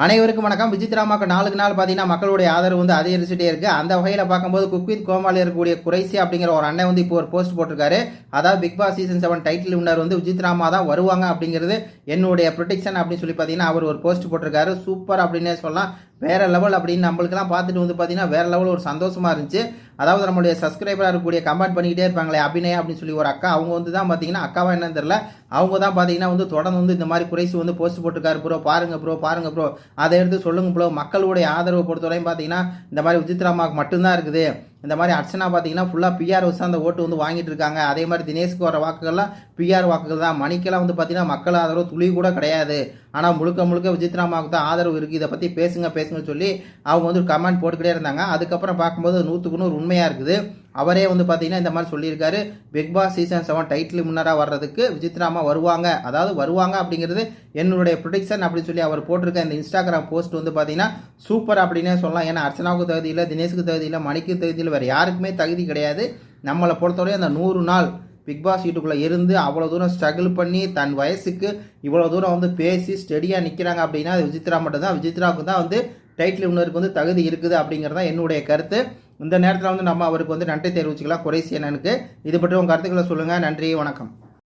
அனைவருக்கும் வணக்கம். விசித்ராமாக்கு நாளுக்கு நாள் பார்த்தீங்கன்னா மக்களுடைய ஆதரவு வந்து அதிகரிச்சுட்டே இருக்கு. அந்த வகையில் பார்க்கும்போது குக்வித் கோமாவில் இருக்கக்கூடிய குறைசி அப்படிங்கிற ஒரு அண்ணன் வந்து இப்போ ஒரு போஸ்ட் போட்டிருக்காரு. அதாவது Bigg Boss season seven title winner வந்து விசித்ராமா தான் வருவாங்க அப்படிங்கிறது என்னுடைய ப்ரொடெக்ஷன் அப்படின்னு சொல்லி பார்த்தீங்கன்னா அவர் ஒரு போஸ்ட் போட்டிருக்காரு. சூப்பர் அப்படின்னே சொல்லலாம். வேற லெவல் அப்படின்னு நம்மளுக்கெல்லாம் பார்த்துட்டு வந்து பார்த்தீங்கன்னா வேற லெவல் ஒரு சந்தோஷமா இருந்துச்சு. அதாவது நம்மளுடைய சப்ஸ்கிரைபராக இருக்கக்கூடிய கமெண்ட் பண்ணிக்கிட்டே இருப்பாங்களே அபிநயா அப்படின்னு சொல்லி ஒரு அக்கா அவங்க வந்து தான் பார்த்தீங்கன்னா அக்காவா என்னன்னு தெரியல. அவங்க தான் பார்த்தீங்கன்னா வந்து தொடர்ந்து வந்து இந்த மாதிரி குறைசி வந்து போஸ்ட் போட்டுருக்காரு ப்ரோ பாருங்க ப்ரோ பாருங்க ப்ரோ அதை எடுத்து சொல்லுங்க ப்ரோ மக்களுடைய ஆதரவு பொறுத்தவரையும் பார்த்தீங்கன்னா இந்த மாதிரி விசித்ராமாவுக்கு மட்டும்தான் இருக்குது. இந்த மாதிரி அர்ச்சனா பார்த்தீங்கன்னா ஃபுல்லாக பிஆர் வச்சு அந்த ஓட்டு வந்து வாங்கிட்டு இருக்காங்க. அதே மாதிரி தினேஷ்க்கு வர வாக்குகள்லாம் பிஆர் வாக்குகள் தான். மணிக்கெல்லாம் வந்து பார்த்தீங்கன்னா மக்கள் ஆதரவு துளி கூட கிடையாது. ஆனால் முழுக்க முழுக்க விசித்ராமாவுக்கு தான் ஆதரவு இருக்குது இதை பற்றி பேசுங்க பேசுங்கன்னு சொல்லி அவங்க வந்து கமெண்ட் போட்டுக்கிட்டே இருந்தாங்க. அதுக்கப்புறம் பார்க்கும்போது நூற்றுக்கு நூறு உண்மையாக இருக்குது. அவரே வந்து பார்த்தீங்கன்னா இந்த மாதிரி சொல்லியிருக்காரு. Bigg Boss season seven title முன்னராக வர்றதுக்கு விஜித்ராமா வருவாங்க. அதாவது வருவாங்க அப்படிங்கிறது என்னுடைய ப்ரொடிக்ஷன் அப்படின்னு சொல்லி அவர் போட்டிருக்க இந்த இன்ஸ்டாகிராம் போஸ்ட் வந்து பார்த்தீங்கன்னா சூப்பர் அப்படின்னே சொல்லலாம். ஏன்னா அர்ச்சனாவுக்கு தகுதி இல்லை தினேஷுக்கு தகுதி இல்லை மணிக்கு தகுதி இல்லை வேறு யாருக்குமே தகுதி கிடையாது. நம்மளை பொறுத்தவரை அந்த நூறு நாள் பிக் பாஸ் வீட்டுக்குள்ளே இருந்து அவ்வளோ தூரம் ஸ்ட்ரகிள் பண்ணி தன் வயசுக்கு இவ்வளோ தூரம் வந்து பேசி ஸ்டெடியாக நிற்கிறாங்க அப்படின்னா அது விஜித்ரா மட்டும்தான். விஜித்ராவுக்கு தான் வந்து டைட்டில் வினருக்கு வந்து தகுதி இருக்குது அப்படிங்கிறது தான் என்னுடைய கருத்து. இந்த நேரத்தில் வந்து நம்ம அவருக்கு வந்து நன்றி தெரிவிச்சுக்கலாம். குறைசி என்னனுக்கு இது பற்றி உங்கள் கருத்துக்களை சொல்லுங்கள் நன்றி வணக்கம்.